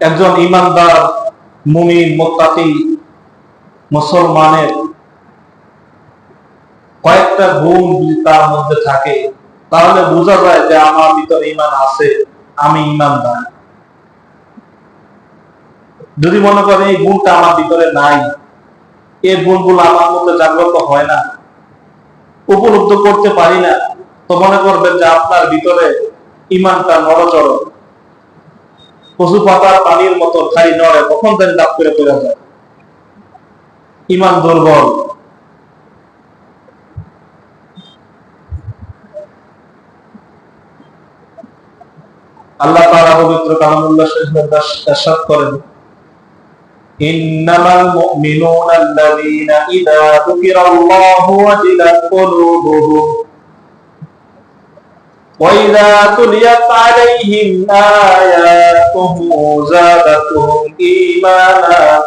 একজন ইমানদার, মুমিন, মোত্তাকি মুসলমানের কয়েকটা গুণ যদি তার মধ্যে থাকে, তাহলে বোঝা যায় যে আমার ভিতরে ইমান আছে, আমি ইমানদার। যদি মনে করেন এই গুণটা আমার ভিতরে নাই এই গুণগুলো আমার মধ্যে জাগ্রত হয় না, উপলব্ধ করতে পারি না, তো মনে করবেন যে আপনার ভিতরে ইমানটা নড়চড়। পশু পাতার পানির মতো খালি নড়ে, কখন তাদের লাভ করে পড়ে যায়। ইমান দুর্বল। আল্লাহ তাআলা পবিত্র কালামুল্লাহ শরীফের দাশাত করেন, ইন্নামাল মুমিনুনা ইযা যুকিরাল্লাহু ওয়াজিলাত কুলুবুহুম। وإذا تليت عليهم آياته زادتهم إيمانا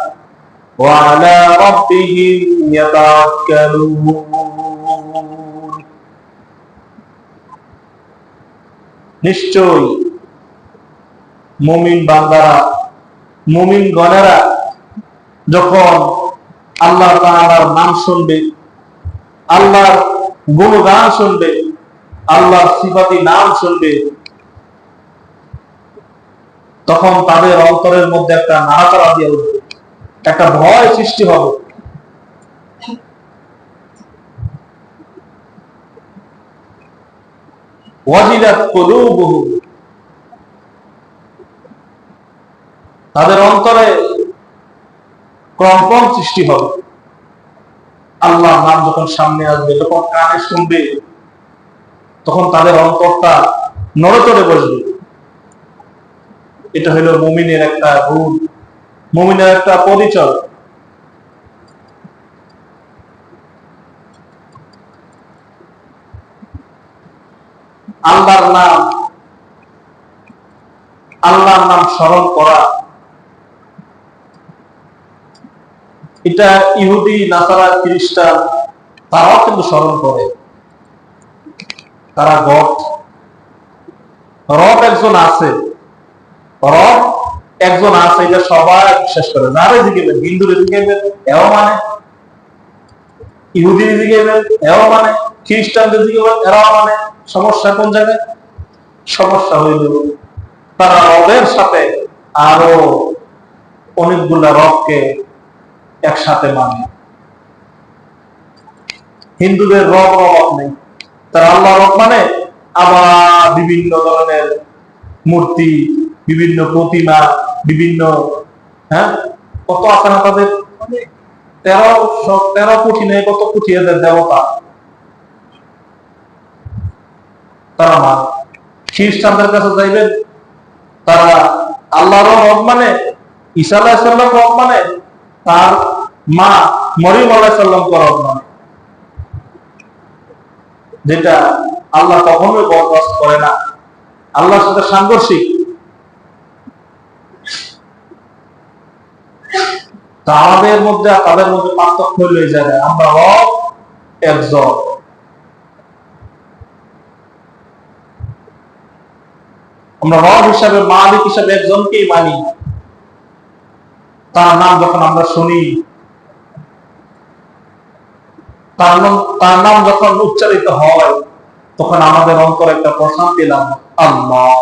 وعلى ربهم يتوكلون নিশ্চয় মুমিন বান্দারা মুমিন গণেরা যখন আল্লাহ তাআলার নাম শুনবে আল্লাহর গুণগান শুনবে আল্লাহর সিফাতি নাম শুনবে, তখন তাদের অন্তরের মধ্যে একটা নাড়াচাড়া দিয়ে উঠবে, একটা ভয় সৃষ্টি হবে। তাদের অন্তরে কম্পন সৃষ্টি হবে। আল্লাহ নাম যখন সামনে আসবে, যখন কানে শুনবে তখন তাদের অন্তরটা নড়চড়ে বসবে। এটা হলো মুমিনের একটা গুণ মুমিনের একটা পরিচয়। আল্লাহর নাম আল্লাহর নাম স্মরণ করা। এটা ইহুদি, নাসারা, খ্রিস্টান, তারাও কিন্তু স্মরণ করে। তারা গড রব একজন আছে। রব একজন আছে, এটা সবাই বিশ্বাস করে। যারা জিগেবেন হিন্দুরে জিগেবেন এও মানে। ইহুদি জিগেবেন এও মানে। খ্রিস্টানদের জিগেবেন এরাও মানে। সমস্যা কোন জায়গায়? সমস্যা হইল তারা রবের সাথে আরও অনেকগুলা রবকে একসাথে মানে। হিন্দুদের রব রব নেই। তারা আল্লাহ রব মানে আবার বিভিন্ন ধরনের মূর্তি, বিভিন্ন প্রতিমা, বিভিন্ন হ্যাঁ? কত আছে না তাদের? তেরো তেরো কোটি নেই, কত কোটি এদের দেবতা? তারা মা। খ্রিস্টানদের কাছে যাইবেন, তারা আল্লাহর রব মানে আলাহিসাল্লাম রব মানে তার মা মরিম আলাহিসাল্লাম রব মানে যেটা আল্লাহ কখনোই বরদাস্ত করে না। আল্লাহর সাথে সাংঘর্ষিক। তা আমাদের মধ্যে আর তাদের মধ্যে পার্থক্য হইল জায়গায় আমরা রব একজন। আমরা রব হিসাবে, মালিক হিসাবে একজনকেই মানি। তার নাম যখন আমরা শুনি তার নাম তার নাম যখন উচ্চারিত হয়, তখন আমাদের অন্তরে একটা প্রশান্তি লাভ আল্লাহ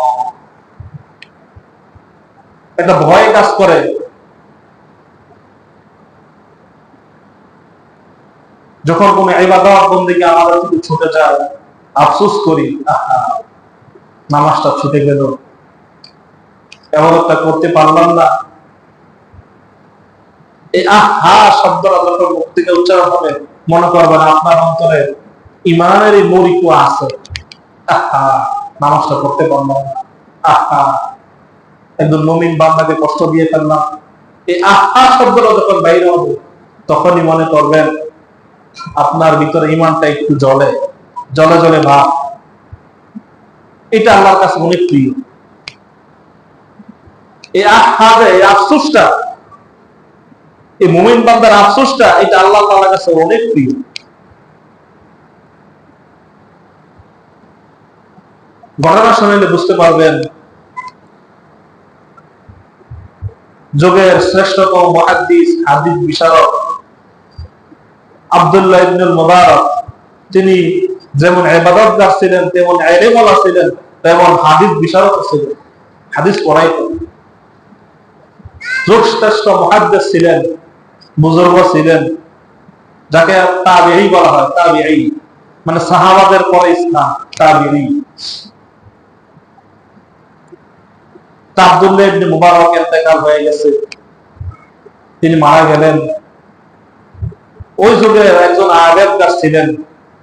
একটা ভয় কাজ করে। যখন কোন ইবাদত বন্দিকে আমাদের থেকে ছুটে যায়, আফসোস করি নামাজটা ছুটে গেল। এবারটা করতে পারলাম না। এই আহা শব্দটা যখন মুখ থেকে উচ্চারণ হবে মনে করবেন আপনার অন্তরে ইমানের মরিকু আছে। আহা, নামাজটা করতে পারলাম না। আহা বান্দাকে কষ্ট দিয়ে ফেললাম। এই আহা শব্দটা যখন বাইরে হবে, তখনই মনে করবেন, আপনার ভিতরে ইমানটা একটু জলে জলে জলে ভাব এটা আল্লাহর কাছে অনেক প্রিয়। এই আহারে এই আফসোসটা এই মুমিন বান্দার আফসোসটা, এটা আল্লাহ তাআলার কাছে অনেক প্রিয়। ঘটনা শুনলে বুঝতে পারবেন, যুগের শ্রেষ্ঠতম মুহাদ্দিস, হাদিস বিশারদ আব্দুল্লাহ ইবনুল মুবারক, তিনি যেমন ইবাদতগার ছিলেন, তেমন ইলমওয়ালা ছিলেন, তেমন হাদিস বিশারক ছিলেন, হাদিস পড়াইতেন। যুগ শ্রেষ্ঠ মুহাদ্দিস ছিলেন বুজুর্গ ছিলেন, যাকে তাবিঈ বলা হয়, তাবিঈ। মানে সাহাবাদের পরে ইসলাম, তাবিঈ। আব্দুল্লাহ ইবনে মুবারক হয়ে গেছে। তিনি মারা গেলেন। ওই যুগে একজন আবেদগার ছিলেন,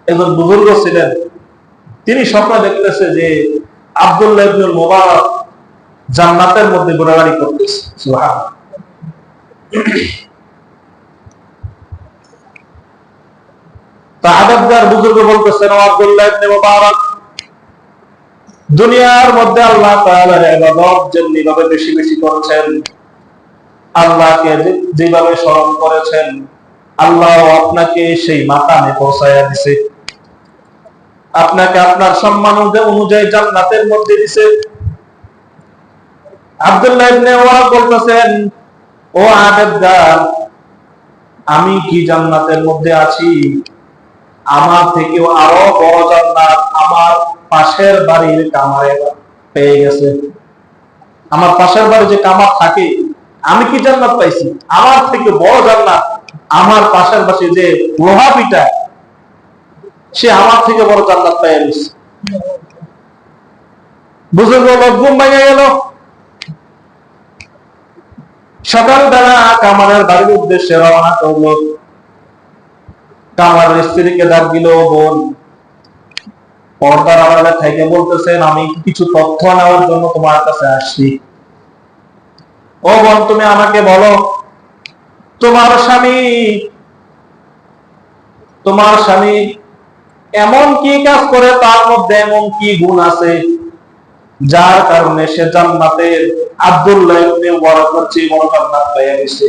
একজন বুজুর্গ ছিলেন। তিনি স্বপ্ন দেখতেছে যে আব্দুল্লাহ ইবনুল মুবারক জান্নাতের মধ্যে ঘোরাঘুরি করতেছে। আব্দুল্লাহ দুনিয়ার মধ্যে আল্লাহ যেভাবে বেশি বেশি আল্লাহকে যেভাবে স্মরণ করেছেন, আল্লাহ আপনাকে সেই দিছে। আপনাকে আপনার সম্মান অনুযায়ী- জান্নাতের মধ্যে দিছে। আব্দুল্লাহ ইবনে বলতেছেন, ও আবেদগার আমি কি জান্নাতের মধ্যে আছি? আমার থেকেও আরও বড় জান্নাত আমার পাশের বাড়ির কামারে পেয়ে গেছে। আমার পাশের বাড়ি যে কামার থাকে, আমি কি জান্নাত পাইছি? আমার থেকে বড় জান্নাত আমার পাশের বাসে যে লোহা পিটা সে আমার থেকে বড় জান্নাত পেয়ে গেছে। বুজুর্গ লোক ঘুম ভেঙে গেল? সকালবেলা কামারের বাড়ির উদ্দেশ্যে রওনা করল। কামারের স্ত্রীকে ডাক দিল, বোন, পর্দার আড়ালে থেকে বলতেছেন, আমি কিছু তথ্য নেওয়ার জন্য তোমার কাছে আসছি। ও বোন, তুমি আমাকে বলো, তোমার স্বামী তোমার স্বামী এমন কি কাজ করে তার মধ্যে এমন কি গুণ আছে? যার কারণে সে জান্নাতের আব্দুল্লাহ ইবনে মুবারকের চেয়ে বড় জান্নাত পেয়ে গেছে।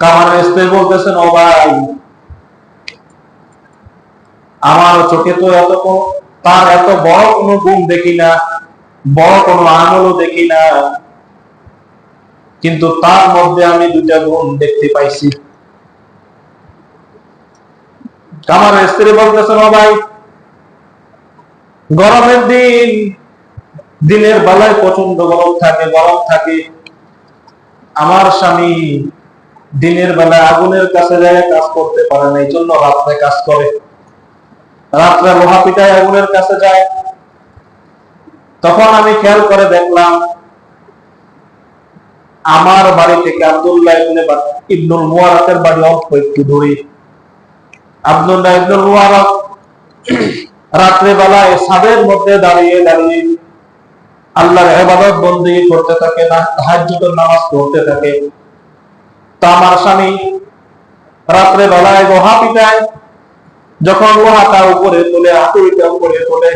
কামারের স্ত্রী বলতেছেন, ও ভাই, আমার চোখে তো এত তার এত বড় কোনো গুণ দেখি না, বড় কোনো আমলও দেখি না। কিন্তু তার মধ্যে আমি দুইটা গুণ দেখতে পাইছি। আমার স্ত্রী বলতেছেন, ও ভাই, গরমের দিন, দিনের বেলায় প্রচণ্ড গরম থাকে গরম থাকে। আমার স্বামী দিনের বেলায় আগুনের কাছে যায়, কাজ করতে পারে না এই জন্য রাত্রে কাজ করে। রাত্রে লোহা পিটায় আগুনের কাছে যায়। তখন আমি খেয়াল করে দেখলাম, আমার বাড়ি থেকে আব্দুল্লাহ ইবনে ইবনুল মুবারকের বাড়ি অল্প একটু দূরে। আব্দুল্লাহ ইবনুল মুবারক রাত্রে বেলায় ছাদের মধ্যে দাঁড়িয়ে দাঁড়িয়ে আল্লাহর ইবাদত বন্দী করতে থাকে না তাহাজ্জুদের নামাজ পড়তে থাকে। তো আমার স্বামী রাত্রে বেলায় লোহা পিটায় যখন লোহাটা উপরে তোলে হাতুড়িটা উপরে তোলে,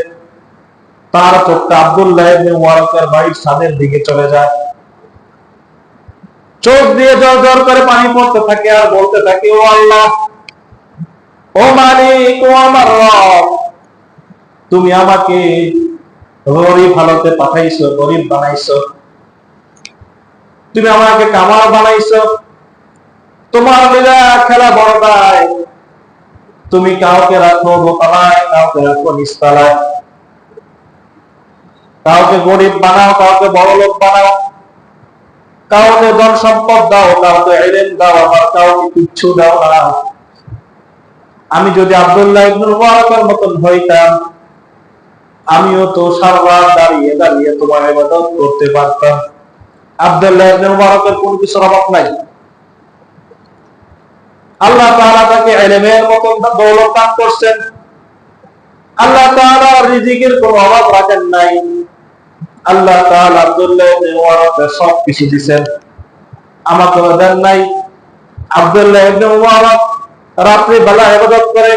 তার চোখটা আব্দুল্লাহ ইবনে মুবারকের বাড়ির ছাদের দিকে চলে যায়। চোখ দিয়ে জল জল করে পানি পড়তে থাকে আর বলতে থাকে, ও আল্লাহ, ও মালিক, ও আমার রব, তুমি আমাকে গরিব হালতে পাঠাইছো, গরিব বানাইছো। তুমি আমাকে কামার বানাইছো। তোমার লীলা খেলা বড়দায় তুমি কাউকে রাখো দোতলায়, কাউকে রাখো নিচতলায়। কাউকে গরিব বানাও, কাউকে বড় লোক বানাও। কাউকে ধন সম্পদ দাও, কাউকে এলেন দাও, আবার কাউকে কিচ্ছু দাও না। আমি যদি আব্দুল্লাহ ইবনুল মুবারকের মতন হইতাম, আমিও তো সারা দাঁড়িয়ে দাঁড়িয়ে তোমার ইবাদত করতে পারতাম। আব্দুল্লাহ ইবনুল মুবারকের কোনো কিছুর অভাব নাই। আল্লাহ তাকে ইলমের মতন দৌলত দান করছেন। আল্লাহ তাআলা রিজিকের কোনো অভাব রাখেন নাই। আল্লাহ তাআলা আব্দুল্লাহ ইবনে সব কিছু দিবেন আমাকে দেন নাই। আব্দুল্লাহ ইবনে রাত্রি বেলা ইবাদত করে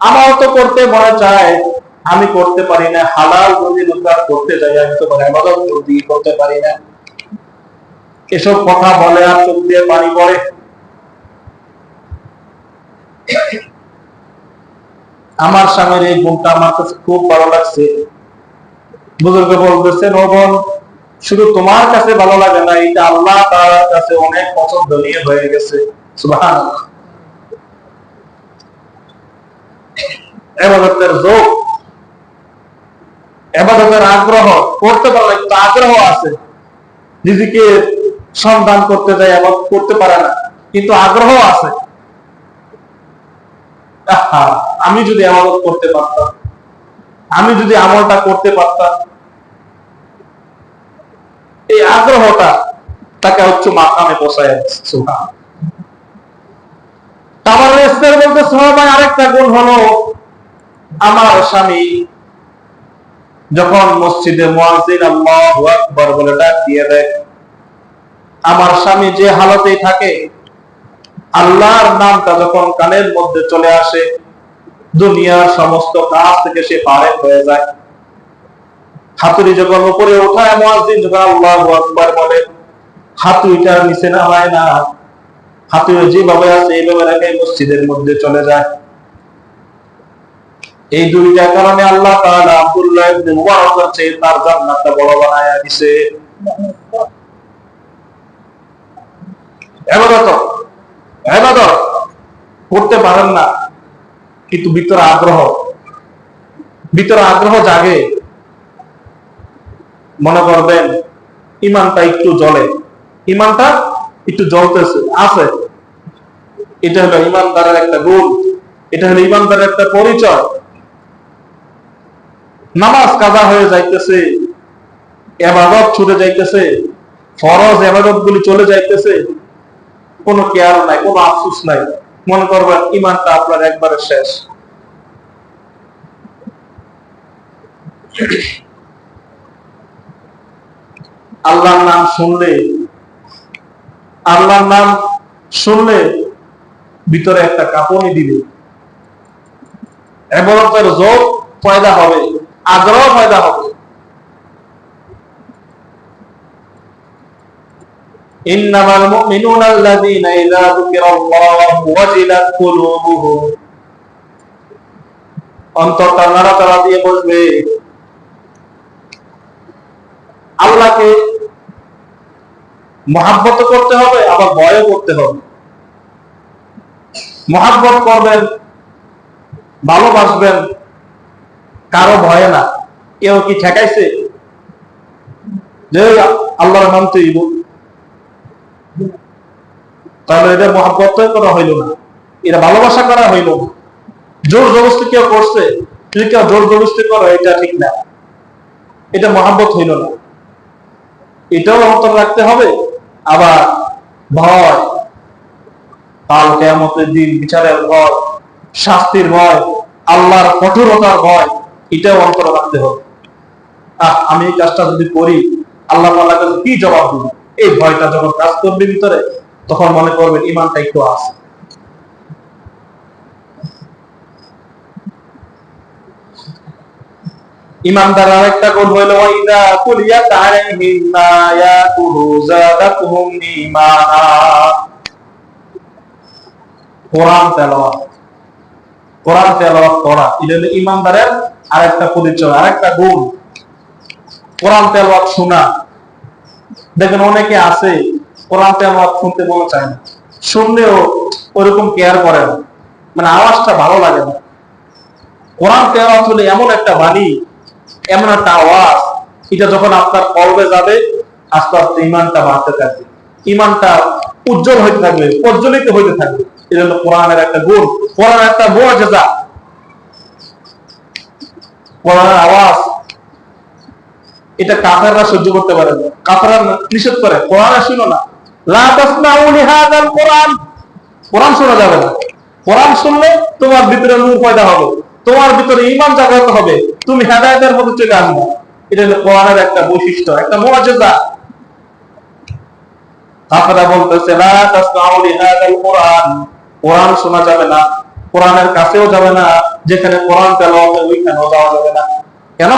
আমারও তো করতে মনে চায়, আমি করতে পারি না, হালাল রুজি রোজগার করতে যাই, আমি তো ইবাদত করতে পারি না। এসব কথা বলে আর চোখ দিয়ে পানি পড়ে। আমার স্বামীর এই গুণটা আমার কাছে খুব ভালো লাগছে। বুজুর্গ বলতেছেন ও বোন, শুধু তোমার কাছে ভালো লাগে না, এটা আল্লাহ তার কাছে অনেক পছন্দনীয় হয়ে গেছে। সুবহান এবাদতের যোগ, এবাদতের আগ্রহ করতে পারলে কিন্তু আগ্রহ আছে। নিজেকে সন্ধান করতে যায় এবার করতে পারে না, কিন্তু আগ্রহ আছে। আমি যদি আমানত করতে পারতাম, আমি যদি আমলটা করতে পারতাম, এই আগ্রহটা তাকে মাকামে বসায় ইসলাম বলতে আরেকটা গুণ হলো, আমার স্বামী যখন মসজিদে মুয়াজ্জিন আল্লাহু আকবার বলে ডাক দিয়ে দেয়, আমার স্বামী যে হালতেই থাকে আল্লাহর নামটা যখন কানের মধ্যে চলে আসে। দুনিয়ার সমস্ত কাজ থেকে সে পারে হয়ে যায়। হাতুড়ি যখন উপরে ওঠায়, মুয়াজ্জিন যখন আল্লাহু আকবার বলে হাতুড়িটা নিচে না হয় না। হাতুড়ি যেভাবে আছে, এইভাবে রেখে মসজিদের মধ্যে চলে যায়। এই দুইটা কারণে আল্লাহ তাআলা আব্দুল্লাহ ইবনে মুবারকের চেয়ে তার জান্নাতটা বড় বানায়া দিছে ইবাদত ইবাদত করতে পারেন না, কিন্তু ভিতরে আগ্রহ। ভিতরে আগ্রহ জাগে। মনে করবেন, ইমানটা একটু জ্বলে। ইমানটা একটু জ্বলতেছে, আছে। এটা হলো ইমানদারের একটা গুণ। এটা হলো ইমানদারের একটা পরিচয়। নামাজ কাজা হয়ে যাইতেছে, এবাদত ছুটে যাইতেছে, ফরজ এবাদত গুলি চলে যাইতেছে। কোনো কেয়ার নাই, কোনো আফসুস নাই। মনে করবেন ইমানটা আপনার একবারে শেষ। আল্লাহর নাম শুনলে, আল্লাহর নাম শুনলে ভিতরে একটা কাঁপনি দিবে। এবারতের যোগ পয়দা হবে, আগ্রহ পয়দা হবে। إنما المؤمنون الذين إذا ذكر الله وجلت قلوبهم অন্তরটা নাড়াচাড়া দিয়ে বসবে আল্লাহকে মহাব্বত করতে হবে আবার ভয়ও করতে হবে মহাব্বত করবেন ভালোবাসবেন কারো ভয়ে না কেউ কি ঠেকাইছে যে আল্লাহর নাম তুই বল তাহলে এটা মহাব্বত করা হইল না। এটা ভালোবাসা করা হইল না। জোর জবস্তি কেউ করছে যদি কেউ জোর জবস্তি করো? এটা ঠিক না। এটা মহাব্বত হইল না। এটাও অন্তর রাখতে হবে। আবার ভয় কাল কেয়ামতের দিন বিচারের ভয় শাস্তির ভয় আল্লাহর কঠোরতার ভয় এটাও অন্তর রাখতে হবে। আহ, আমি এই কাজটা যদি করি আল্লাহ কাছে কি জবাব দিব? এই ভয়টা যখন কাজ করবে ভিতরে তখন মনে করবেন ইমানটা একটু আছে। ইমানদার আরেকটা গুণ হইল, ওয়াইদা কুলিয়াত আলাইহিম আয়াতুহু যাদাতুহুম ঈমানা। কোরআন তেলাওয়াত। কোরআন তেলাওয়াত করা এটা হলো ইমানদারের আরেকটা পরিচয়, আরেকটা গুণ। কোরআন তেলাওয়াত শোনা। দেখেন অনেকে আছে কোরআন তেলাওয়াত শুনতে মনে চায় না। শুনলেও ওরকম কেয়ার করে না। মানে আওয়াজটা ভালো লাগে না। কোরআন তেলাওয়াত হলে এমন একটা বাণী, এমন একটা আওয়াজ, এটা যখন আপনার কলবে যাবে, আস্তে আস্তে ইমানটা বাড়তে থাকবে। ইমানটা উজ্জ্বল হইতে থাকবে, প্রজ্বলিত হইতে থাকবে। এটা হলো কোরআনের একটা গুণ কোরআন একটা মুআজিজা কোরআনের আওয়াজ, এটা কাফেররা সহ্য করতে পারে না। কাফেররা নিষেধ করে, কোরআনে শুনো না। কোরআন। শোনা যাবে না। তোমার ভিতরে নূর পয়দা হবে। তোমার ভিতরে ঈমান জাগ্রত হবে। তুমি হেদায়েতের মধ্যে চলে আসবে। এটা হলো কোরআনের একটা বৈশিষ্ট্য, একটা মুআজিজা কাফেররা বলতেছে কোরআন। শোনা যাবে না। কোরআনের কাছেও যাবে না। যেখানে কোরআন তেলাওয়াত হয়, ওইখানেও যাওয়া যাবে না। কেন?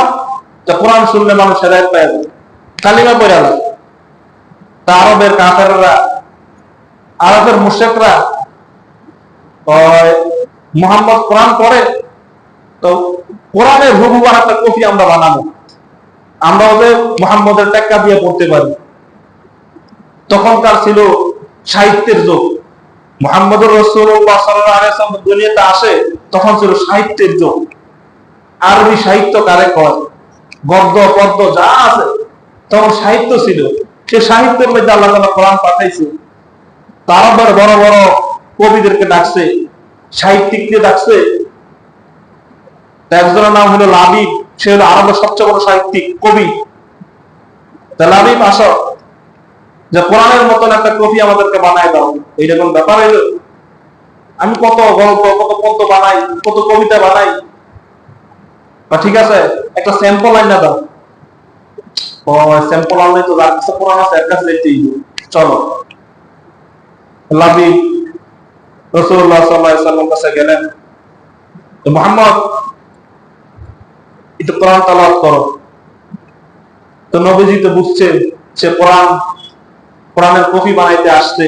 কোরআন শুনলে মানুষ হেদায়েত কালিমা পড়ে যাবে তা আরবের কাফেররা, আরবের মুশরিকরা মোহাম্মদ কোরআন পড়ে, তো কোরআনের হুবহু একটা কপি আমরা বানাবো। আমরা ওদের মোহাম্মদের টেক্কা দিয়ে পড়তে পারি। তখনকার ছিল সাহিত্যের যুগ। মোহাম্মদুর রসুল্লাহ সাল্লাম দুনিয়াতে আসে, তখন ছিল সাহিত্যের যুগ। আরবি সাহিত্য কারে কয়? গদ্য, পদ্য যা আছে, তখন সাহিত্য ছিল। সে সাহিত্যের মধ্যে আল্লাহ তালা কোরআন পাঠাইছে তার বড় বড় কবিদেরকে ডাকছে সাহিত্যিককে ডাকছে। একজনের নাম হলো লাবিব, সে হলো আরবের সবচেয়ে বড় সাহিত্যিক, কবি। লাবিব, আসো। যে কোরআনের মতন একটা কপি আমাদেরকে বানায় দাও। এইরকম ব্যাপার হইল। আমি কত গল্প, কত পদ্য বানাই, কত কবিতা বানাই। ঠিক আছে, একটা স্যাম্পল আইনা দাও। স্যাম্পল আনলে তো চলো। গেলেন। তো মোহাম্মদ, একটু কোরআন তালাওয়াত করো। তো নবীজি তো সে কোরআন, কোরআনের বানাইতে আসছে।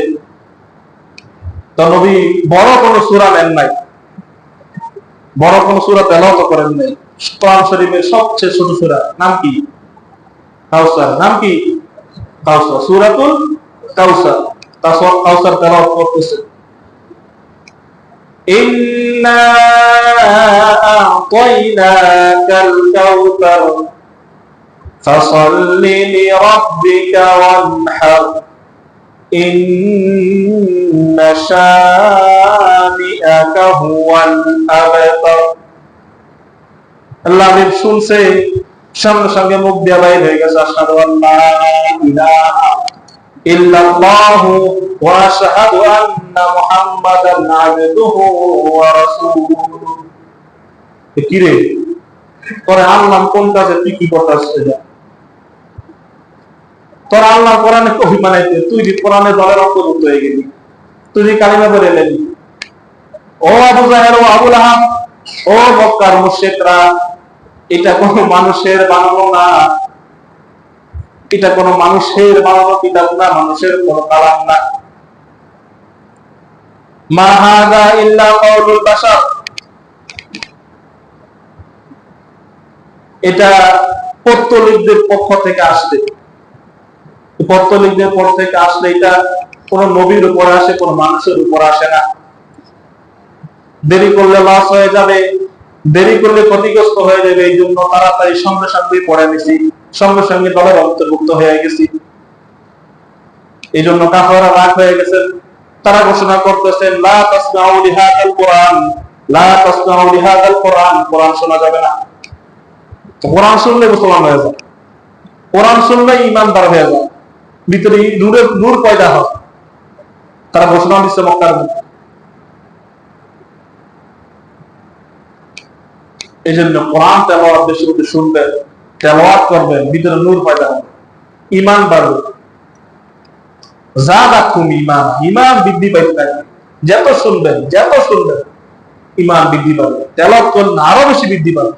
তো নবী বড় কোনো সূরা নেন নাই। বড় কোনো সূরা তেলাওয়াত করেন নাই। কোরআন শরীফের সবচেয়ে ছোট সূরা, নাম কি? কাউসার নাম কি কাউসার সূরাতুল কাউসার তারপর কাউসার তেলাওয়াত করতেছে إنا أعطيناك الكوثر فصل لربك وانحر إن شانئك هو الأبتر আল্লাহ হাবিব শুনছে সঙ্গে সঙ্গে মুখ দিয়ে বাইর হয়ে গেছে, আশহাদু আল্লাহ ওয়া আশহাদু আন্না মুহাম্মাদান আবদুহু ওয়া রাসূলুহু। কি রে? আল্লাহ কোন কাজে যা তোর আল্লাহ কোরআনে কবি বানাইতে তুই যে কোরআনে দলের অন্তর্ভুক্ত হয়ে গেলি, তুই যে কালিমা বলে এলেনি ও আবু জাহের ও ও মক্কার মুশরিকরা এটা কোনো মানুষের বানানো না। এটা কোনো মানুষের বানানো কিতাব না, মানুষের কোনো কালাম না। ইল্লা কাউলুল বাশার। এটা পত্তলিকদের পক্ষ থেকে আসবে পত্তলিকদের পক্ষ থেকে আসলে এটা কোন নবীর উপর আসে, কোন মানুষের উপর আসে না। দেরি করলে লস হয়ে যাবে। দেরি করলে ক্ষতিগ্রস্ত হয়ে যাবে, এই জন্য তাড়াতাড়ি সঙ্গে সঙ্গে পড়ে নিছি সঙ্গে সঙ্গে দলের অন্তর্ভুক্ত হয়ে গেছি। এই জন্য কাফারা রাগ হয়ে গেছেন তারা ঘোষণা করতেছেন, লা তাসমাউ লিহাদাল কোরআন, লা তাসমাউ লিহাদাল কোরআন। কোরআন শোনা যাবে না। কোরআন শুনলে মুসলমান হয়ে যায়। কোরআন শুনলে ইমানদার হয়ে যায়। ভিতরে নূরের নূর পয়দা হয়। তারা ঘোষণা দিচ্ছে মক্কার মধ্যে। এই জন্য কোরআন তেলাওয়াত বেশি বেশি শুনবেন তেলাওয়াত করবেন ভিতরে নূর পয়দা হবে। ইমান বাড়বে। ইমান ইমান বৃদ্ধি পাইতে থাকবে। শুনবেন শুনবেন ইমান বৃদ্ধি পাবে। করলে আরও বেশি বৃদ্ধি পাবে।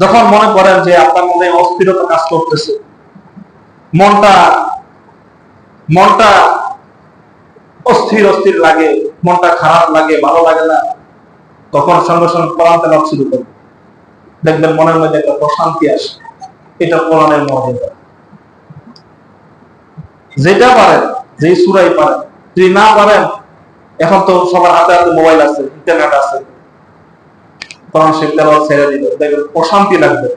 যখন মনে করেন যে আপনার মধ্যে অস্থিরতা কাজ করতেছে, মনটা মনটা অস্থির অস্থির লাগে, মনটা খারাপ লাগে, ভালো লাগে না তখন সঙ্গে সঙ্গে কোরআন তেলাওয়াত শুরু করবে। দেখবেন মনের মধ্যে একটা প্রশান্তি আসে। এটা কোরআনের মর্যাদা। যেটা পারেন, যেই সুরাই পারেন, যদি না পারেন, এখন তো সবার হাতে হাতে মোবাইল আছে, ইন্টারনেট আছে। কোরআন শরীফ তেলাওয়াত ছেড়ে দিল দেখবেন প্রশান্তি লাগবে।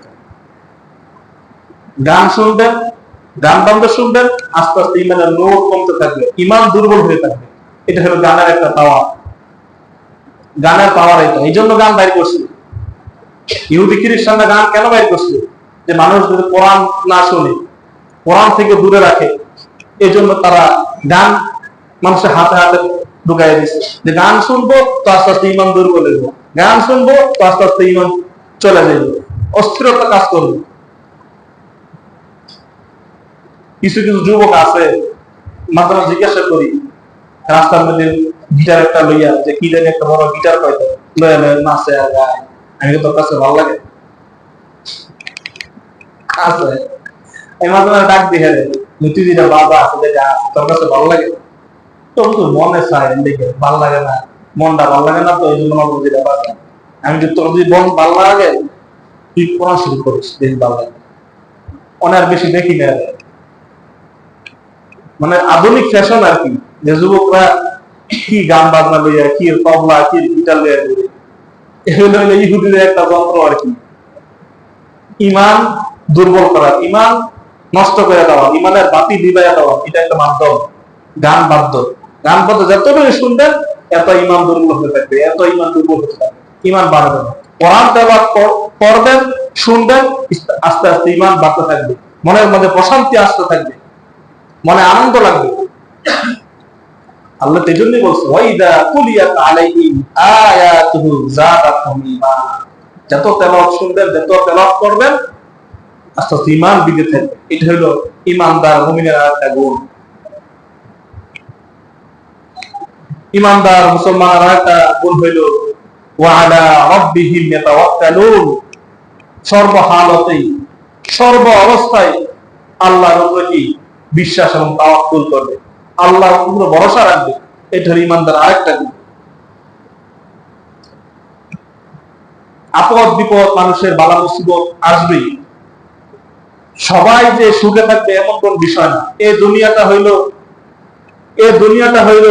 গান শুনবেন, গান বন্ধ শুনবেন, আস্তে আস্তে ইমানের লোড কমতে থাকবে, ইমান দুর্বল হয়ে থাকবে। এটা হলো গানের একটা পাওয়ার। গানের পাওয়ার এটা এই জন্য গান বাইর করছে। ইহুদি খ্রিস্টানরা গান কেন বাইর করছে? যে মানুষ যদি কোরআন না শুনে, কোরআন থেকে দূরে রাখে, এই জন্য তারা গান মানুষের হাতে হাতে ঢুকাই দিচ্ছে যে গান শুনব, তো আস্তে আস্তে ইমান দুর্বল হইব গান শুনব, তো আস্তে আস্তে ইমান চলে যাইব অস্থিরতা কাজ করবে। কিছু কিছু যুবক আছে মাঝে জিজ্ঞাসা করি, রাস্তার মধ্যে গিটার একটা লইয়া যে কি জানি একটা বড় গিটার পাইতো। লইয়া লইয়া নাচে আর গায়। আমি তো কাছে ভালো লাগে? আছে এই মাঝে মাঝে ডাক দিয়ে রে তুই যেটা বাবা আছে যে যা তোর কাছে ভালো লাগে? তোর তো মনে চায় দেখে ভালো লাগে না। মনটা ভালো লাগে না তো, এই জন্য আমার যেটা বাবা আমি যদি তোর যদি মন ভালো লাগে, তুই পড়া শুরু করিস বেশ ভালো লাগে। অনেক বেশি দেখি না। মানে আধুনিক ফ্যাশন আর কি, যে যুবকরা কি গান বাজনা লইয়া, কি তবলা, কি গিটার লইয়া ঘুরে এগুলো ইহুদিদের একটা যন্ত্র আর কি। ইমান দুর্বল করা, ইমান নষ্ট করে দেওয়া, ইমানের বাতি দিবাইয়া দেওয়া, এটা একটা মাধ্যম, গান বাদ্য। গান বাদ্য, যত বেশি শুনবেন, এত ইমান দুর্বল হতে থাকবে, এত ইমান দুর্বল হতে থাকবে, ইমান বাড়বে না। কোরআন তেলাওয়াত করবেন, শুনবেন আস্তে আস্তে ইমান বাড়তে থাকবে। মনের মধ্যে প্রশান্তি আসতে থাকবে। মনে আনন্দ লাগবে। আল্লাহ তেজন্যই বলছে, ওয়াইদা কুলিয়াত আলাইহিম আয়াতুহু ঈমানা। যত তেলাওয়াত শুনবেন, যত তেলাওয়াত করবেন, আস্তে ঈমান বিজে থাকবে এটা হলো ঈমানদার মুমিনের একটা গুণ। ঈমানদার মুসলমানের আরেকটা গুণ ওয়ালা সর্বহালতেই, সর্ব অবস্থায় আল্লাহর উপরে কি? বিশ্বাস এবং তাওয়াক্কুল করবে। আল্লাহর উপরে ভরসা রাখবে এটা হলো ঈমানদার আরেকটা গুণ আপদ বিপদ মানুষের বালা মুসিবত আসবেই। সবাই যে সুখে থাকবে এমন কোন বিষয় না। এই দুনিয়াটা হইল এই দুনিয়াটা হইল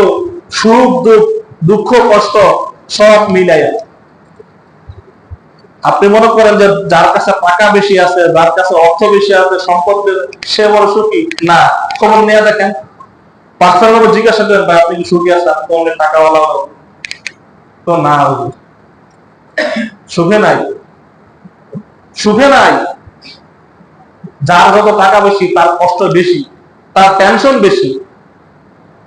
সুখ, দুঃখ দুঃখ, কষ্ট, সব মিলাইয়া। আপনি মনে করেন যে যার কাছে টাকা বেশি আছে, যার কাছে অর্থ বেশি আছে সম্পদ সে বড় সুখী? না। খবর নেওয়া দেখেন। পার্সোনাল ভাবে জিজ্ঞাসা করেন, ভাই, আপনি কি সুখী আছেন? আপনি তো অনেক টাকাওয়ালা তো না। সুখে নাই। সুখে নাই। যার যত টাকা বেশি, তার কষ্ট বেশি, তার টেনশন বেশি।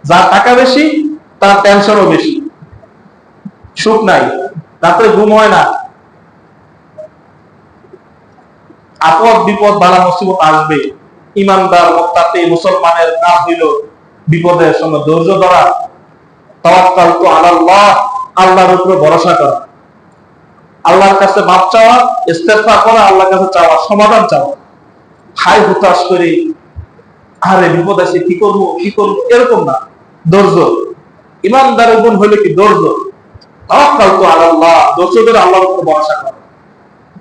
যার টাকা বেশি, তার টেনশনও বেশি। সুখ নাই। রাত্রে ঘুম হয় না। আপদ বিপদ, বালা মুসিবত আসবে। ইমানদার মুসলমানের কাজ হইল বিপদের সময় ধৈর্য ধরা, তাওয়াক্কাল তো আল্লাহ আল্লাহর উপরে ভরসা করা। আল্লাহর কাছে মাপ চাওয়া, ইস্তেগফার করা, আল্লাহর কাছে চাওয়া, সমাধান চাওয়া। হাই হুতাশ করে, আরে বিপদ আছে কি করব কি করব, এরকম না। ধৈর্য। ইমানদারের গুণ হইলে কি ধৈর্য? তাওয়াক্কাল তো আল্লাহ ধৈর্য ধরে আল্লাহর উপর ভরসা করা।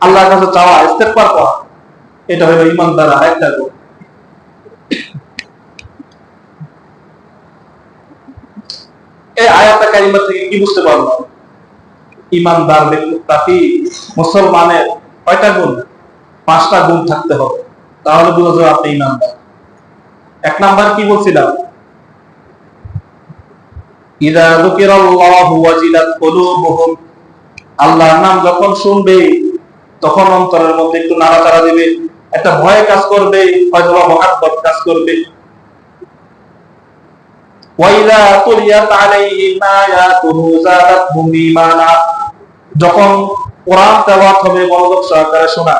আল্লাহর কাছে চাওয়া, ইস্তেগফার করা। এটা হলো ইমানদার আরেকটা গুণ। এই আয়াতটা কারিমা থেকে কি বুঝতে ব্যক্তি মুসলমানের কয়টা গুণ? পাঁচটা গুণ থাকতে হবে। তাহলে যাবে আপনি এক নাম্বার কি বলছিলাম? ইদা ওয়াজিলাত কুলুবুহুম নাম যখন শুনবে, তখন অন্তরের মধ্যে একটু নাড়াচাড়া দিবে। একটা ভয় কাজ করবে হয়তো মহাব্বত কাজ করবে। ওয়াইদা তুলিয়াত আলাইহিম আয়াতুহু যাদাতহুম ঈমানা যখন কোরআন তেলাওয়াত হবে মনোযোগ সহকারে শোনা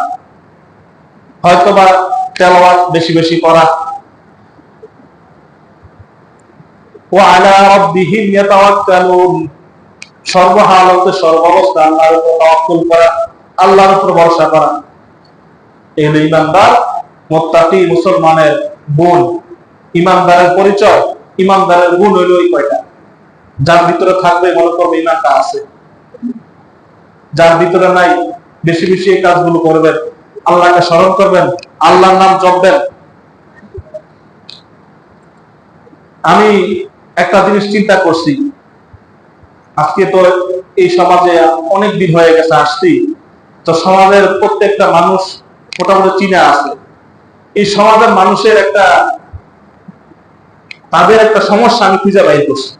হয়তোবা তেলাওয়াত বেশি বেশি করা وعلى ربهم يتوكلون সর্বহালতে সর্বাবস্থা আল্লাহর উপর তাওয়াক্কুল করা আল্লাহর উপর ভরসা করা এই হলো ইমানদার মুত্তাকি মুসলমানের গুণ ইমানদারের পরিচয় ইমানদারের গুণ হইল ওই কয়টা? যার ভিতরে থাকবে, মনে করবে ইমানটা আছে। যার ভিতরে নাই, বেশি বেশি এই কাজগুলো করবেন। আল্লাহকে স্মরণ করবেন, আল্লাহর নাম জপবেন। আমি একটা জিনিস চিন্তা করছি। আজকে তো এই সমাজে অনেক দিন হয়ে গেছে, আসছি। তো সমাজের প্রত্যেকটা মানুষ মোটামুটি চিনে আছে। এই সমাজের মানুষের একটা তাদের একটা সমস্যা আমি খুঁজে বাইর করছি।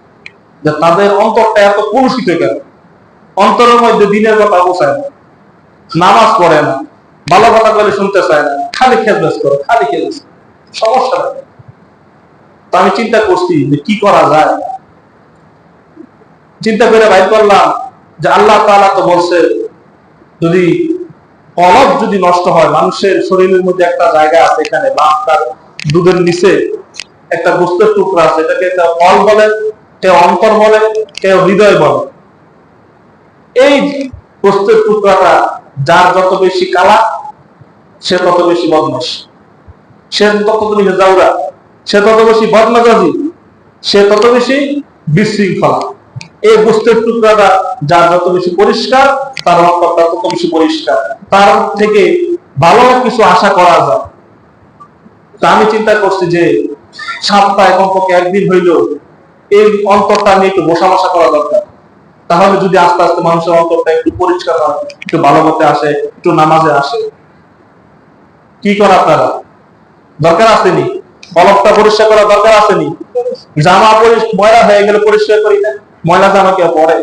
যে তাদের অন্তরটা এত কলুষিত কেন? অন্তরের মধ্যে দিনের কথা বোঝায় না। নামাজ পড়ে না। ভালো কথা বলে শুনতে চায় না। খালি খেজবেস করে, খালি খেজবেস সমস্যা। তো আমি চিন্তা করছি যে কি করা যায়? চিন্তা করে বাইর করলাম যে আল্লাহ তাআলা তো বলছে, যদি কলব যদি নষ্ট হয়, মানুষের শরীরের মধ্যে একটা জায়গা আছে এখানে বা তার দুধের নিচে একটা গোস্তের টুকরা আছে, এটাকে কেউ কল বলে কেউ অন্তর বলে কেউ হৃদয় বলে। এই গোস্তের টুকরাটা যার যত বেশি কালা, সে তত বেশি বদমাস সে তত বেশি জাউরা সে তত বেশি বদমাজাজি, সে তত বেশি বিশৃঙ্খলা। এই গোস্তের টুকরাটা যার যত বেশি পরিষ্কার, তার অন্তরটা তত বেশি পরিষ্কার। তার থেকে ভালো কিছু আশা করা যায়। তা আমি চিন্তা করছি যে সপ্তাহে কমপক্ষে একদিন হইল এই অন্তরটা নিয়ে একটু বসা বসা করা দরকার। তাহলে যদি আস্তে আস্তে মানুষের অন্তরটা একটু পরিষ্কার হয়, একটু ভালো মতে আসে, একটু নামাজে আসে, কি করে আপনারা? দরকার আসেনি কলকটা পরিষ্কার করা দরকার আসেনি জামা ময়লা হয়ে গেলে পরিষ্কার করি না? ময়লা জামা কেউ পরে?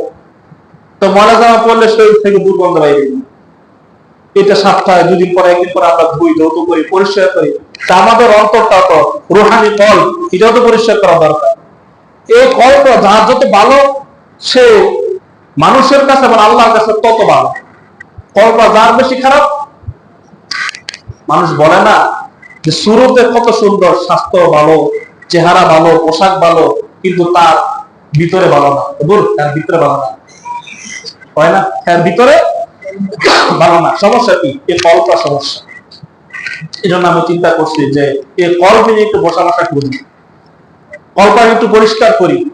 তো ময়লা জামা পরলে শরীর থেকে দুর্গন্ধ বাইরে এটা সপ্তাহে দুদিন পরে, একদিন পরে আমরা ধুই ধৌত করি, পরিষ্কার করি। তা আমাদের অন্তরটা তো রুহানি কল, এটাও তো পরিষ্কার করা দরকার। এই কলটা যার যত ভালো, সে মানুষের কাছে এবং আল্লাহর কাছে তত ভালো। কলটা যার বেশি খারাপ, মানুষ বলে না যে শুরুতে কত সুন্দর, স্বাস্থ্য ভালো, চেহারা ভালো, পোশাক ভালো, কিন্তু তার ভিতরে ভালো না। বল, তার ভিতরে ভালো না। হয় না? তার ভিতরে ভালো না। সমস্যা কি? এই কলটা সমস্যা। এই জন্য আমি চিন্তা করছি যে এই কলকে নিয়ে একটু বসা বসা করি। কলটা একটু পরিষ্কার করি।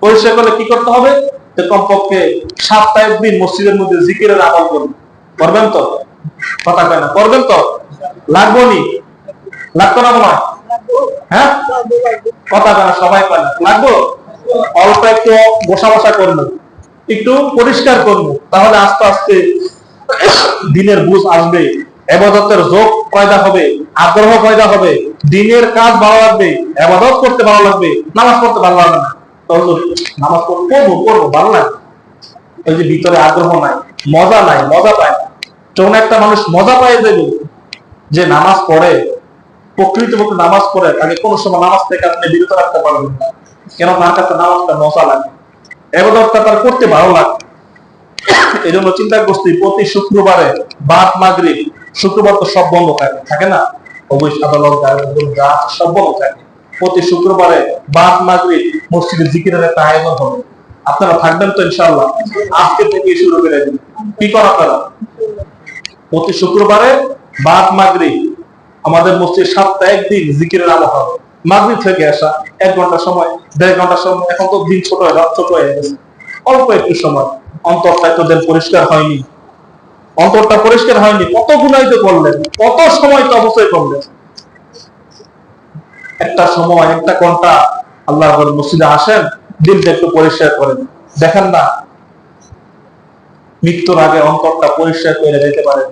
পরিষ্কার করলে কি করতে হবে? যে কমপক্ষে সপ্তাহে দিন মসজিদের মধ্যে জিকিরের আমল করুন করবেন তো? কথা কয় না। করবেন তো? লাগবো নি? লাগতো না মনে হ্যাঁ? কথা কয় না, সবাই কয় না। লাগবো? অল্প একটু বসা বসা করব। একটু পরিষ্কার করব। তাহলে আস্তে আস্তে দিনের বুঝ আসবে। এবাদতের যোগ পয়দা হবে, আগ্রহ পয়দা হবে, দিনের কাজ ভালো লাগবে, এবাদত করতে ভালো লাগবে, নামাজ পড়তে ভালো লাগবে না। নামাজ পড়ব পড়ব ভালো লাগে ওই যে ভিতরে আগ্রহ নাই, মজা নাই, মজা পায় যখন একটা মানুষ মজা পায় দেবে যে নামাজ পড়ে, প্রকৃতপক্ষে নামাজ পড়ে, তাকে কোনো সময় নামাজ থেকে আপনি বিরত রাখতে পারবেন না। কেন? তার কাছে নামাজটা মজা লাগে। এবাদতটা তার করতে ভালো লাগে। এই জন্য চিন্তা করছি প্রতি শুক্রবারে বাদ মাগরি শুক্রবার তো সব বন্ধ থাকে থাকে না? অবশ্যই আদালত সব বন্ধ থাকে। প্রতি শুক্রবারে বাদ মাগরি মসজিদে জিকিরের একটা আয়োজন হবে। আপনারা থাকবেন তো ইনশাআল্লাহ। আজকে থেকে শুরু করে দিন। কি করা আপনারা? প্রতি শুক্রবারে বাদ মাগরি আমাদের মসজিদ সপ্তাহে একদিন জিকিরের আমল হবে। মাগরিব থেকে আসা এক ঘণ্টা সময়, দেড় ঘণ্টা সময়, এখন তো দিন ছোট রাত ছোট হয়ে গেছে। অল্প একটু সময়। অন্তরটা তো দেন পরিষ্কার হয়নি। অন্তরটা পরিষ্কার হয়নি। কত গুণাই তো করলেন, কত সময় তো অবশ্যই করলেন। একটা সময়, একটা ঘণ্টা আল্লাহ মসজিদে আসেন দিনটা একটু পরিষ্কার করেন। দেখেন না, মৃত্যুর আগে অন্তরটা পরিষ্কার করে যেতে পারেন।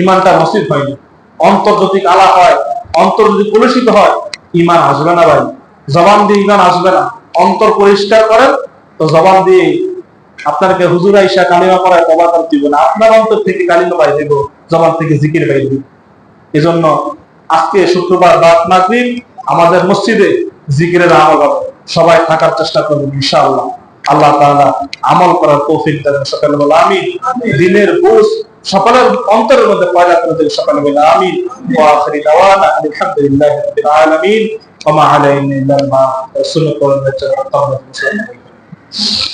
ইমানটা নসিব হয়নি। অন্তর যদি কালা হয়, অন্তর যদি কলুষিত হয় ইমান আসবে না ভাই। জবান দিয়ে ইমান আসবে না। অন্তর পরিষ্কার করেন, তো জবান দিয়ে আপনাকে হুজুর আইসা কালিমা করায় কবা করে দিব না। আপনার অন্তর থেকে কালিমা পাই দেব জবান থেকে জিকির পাই দিব। এজন্য আজকে শুক্রবার বাদ মাগরিব আমাদের মসজিদে জিকিরের আমল হবে। সবাই থাকার চেষ্টা করবেন ইনশাআল্লাহ। আল্লাহ তাআলা আমল করার তৌফিক দেন সকালে বলে আমি দিনের বুঝ সকলের অন্তরের মধ্যে পয়দা করে দেন সকালে বলে আমি ওয়া আখিরি দাওয়ানা আলহামদুলিল্লাহি রাব্বিল আলামিন। ওয়া মা আলাইনা ইল্লাল মা রাসূলুল্লাহ সাল্লাল্লাহু আলাইহি ওয়া সাল্লাম।